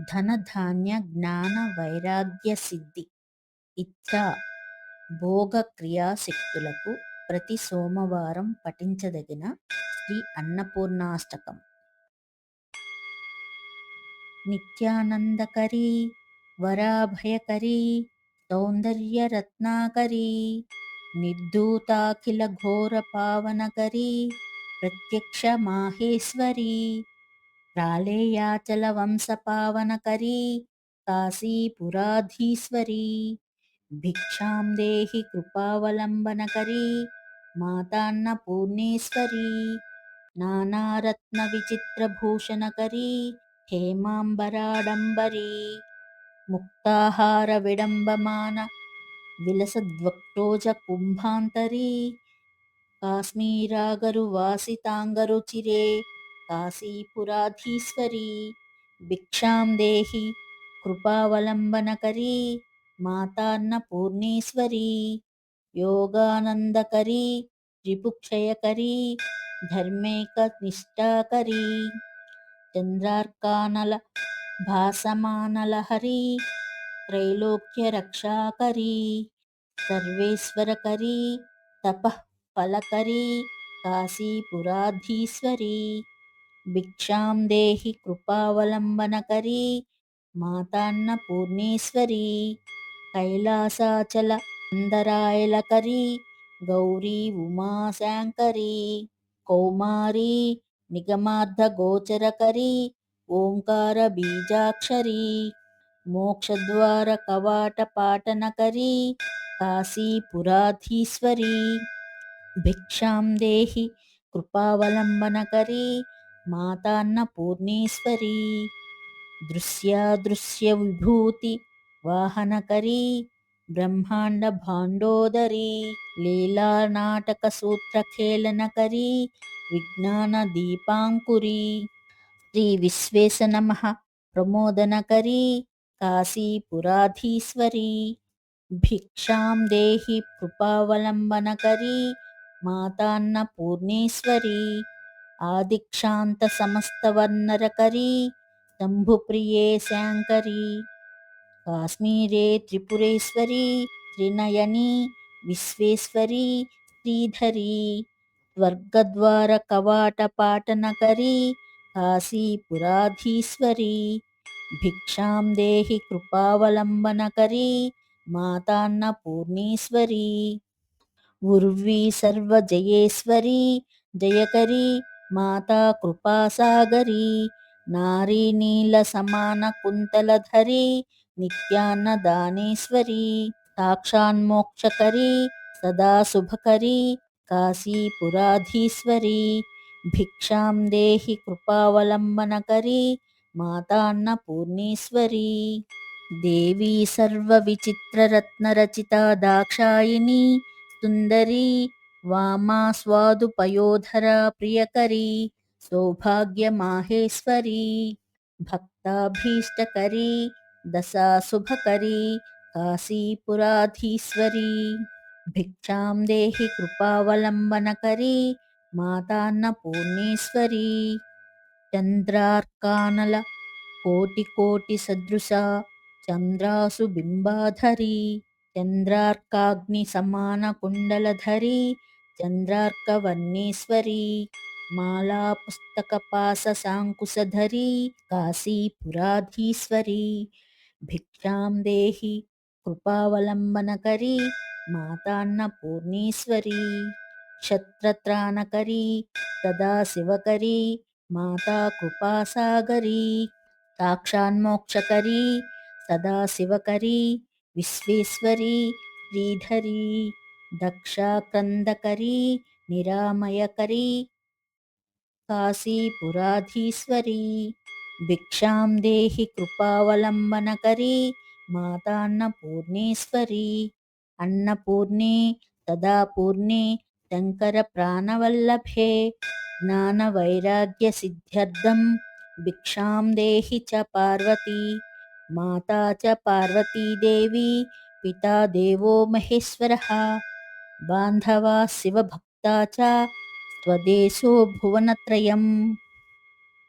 ధనధాన్య జ్ఞాన వైరాగ్య సిద్ధి ఇత్త భోగ క్రియాశక్తులకు ప్రతి సోమవారం పఠించదగిన శ్రీ అన్నపూర్ణాష్టకం. నిత్యానందకరీ వరాభయకరీ సౌందర్యరత్నాకరీ నిర్ధూతాఖిల ఘోర పావనకరీ ప్రత్యక్ష మాహేశ్వరీ ప్రాళేయాచల వంశపావనకరీ కాశీపురాధీశ్వరీ భిక్షాం దేహి కృపావలంబనకరీ మాతాన్నపూర్ణేశ్వరీ నానారత్న విచిత్రభూషణకరీ హేమాంబరాడంబరీ ముక్తాహార విడంబమాన విలసద్వక్టోజ కుంభాంతరీ కాశ్మీరాగరు వాసితాంగరు చిరే కాశీపురాధీశ్వరీ భిక్షాం దేహి కృపావలంబనకరీ మాతాన్నపూర్ణేశ్వరీ యోగానందకరీ రిపుక్షయకరీ ధర్మేక నిష్ఠాకరీ చంద్రార్కానల భాసమానలహరీ త్రైలోక్యరక్షాకరీ సర్వేశ్వరకరీ తపఃఫలకరీ కాశీపురాధీశ్వరీ భిక్షాం దేహి కృపావలంబనకరీ మాతాన్న పూర్ణేశ్వరీ కైలాసాచల అందరాయలకరీ గౌరీ ఉమాశాంకరీ కౌమారీ నిగమార్థగోచరకరీ ఓంకార బీజాక్షరీ మోక్షద్వార కవాట పాటనకరీ కాశీపురాధీశ్వరీ భిక్షాం దేహి కృపావలంబనకరీ మాతాన్నపూర్ణేశ్వరీ దృశ్యాదృశ్య విభూతి వాహనకరీ. బ్రహ్మాండ భాండోదరీ. లీలా నాటక సూత్రఖేళనకరీ విజ్ఞాన దీపాంకురీ. శ్రీ విశ్వేశ నమ ప్రమోదనకరీ. కాశీపురాధీశ్వరీ. భిక్షాం దేహి కృపావలంబనకరీ. మాతాన్న పూర్ణేశ్వరీ. ఆదిక్షాంత సమస్తవర్ణరకరీ శంభుప్రియే శాంకరీ కాశ్మీరే త్రిపురేశ్వరీ త్రినయనీ విశ్వేశ్వరీ శ్రీధరీ స్వర్గద్వార కవాట పాటనకరీ కాశీపురాధీశ్వరీ భిక్షాం దేహి కృపావలంబనకరీ మాతాన్నపూర్ణేశ్వరీ ఉర్వీ సర్వజయేశ్వరీ జయకరీ మాతా కృపాసాగరీ నారీ నీల సమాన కుంతలధరీ నిత్యాన్నదానేశ్వరీ సాక్షాన్మోక్షకరీ సదా శుభకరీ కాశీపురాధీశ్వరీ భిక్షాం దేహి కృపావలంబనకరీ మాతాన్న పూర్ణేశ్వరీ. దేవీ సర్వ సర్వవిచిత్రరత్నరచితా దాక్షాయిని సుందరీ వామా స్వాదుపయోధరా ప్రియకరీ సౌభాగ్యమాహేశ్వరీ భక్తాభీష్టకరీ దశాశుభకరీ కాశీపురాధీశ్వరీ భిక్షాం దేహి కృపావలంబనకరీ మాతాన్న పూర్ణేశ్వరీ చంద్రార్కానల కోటి కోటి సదృశ చంద్రాసు బింబాధరీ చంద్రార్కాగ్ని సమాన కుండలధరీ చంద్రార్కవర్ణేశ్వరీ మాలా పుస్తక పాస సాంకుశధరీ కాశీపురాధీశ్వరీ. భిక్షాం దేహి కృపావలంబనకరీ మాతాన్నపూర్ణేశ్వరీ. క్షత్రత్రాణకరీ సదాశివకరీ మాతా కృపాసాగరీ సాక్షాన్మోక్షకరీ సదాశివకరీ విశ్వేశ్వరీ శ్రీధరీ. దక్షాకందకరీ నిరామయకరీ కాశీపురాధీశ్వరీ భిక్షాం దేహి కృపావలంబనకరీ మాతాన్నపూర్ణేశ్వరీ అన్నపూర్ణే తదా పూర్ణే శంకర ప్రాణవల్లభే జ్ఞానవైరాగ్య సిద్ధ్యర్థం భిక్షాం దేహి చ పార్వతీ మాతా చ పార్వతీదేవి పితా దేవో మహేశ్వరः బాంధవా శివభక్తా చ స్వదేశో భువనత్రయం.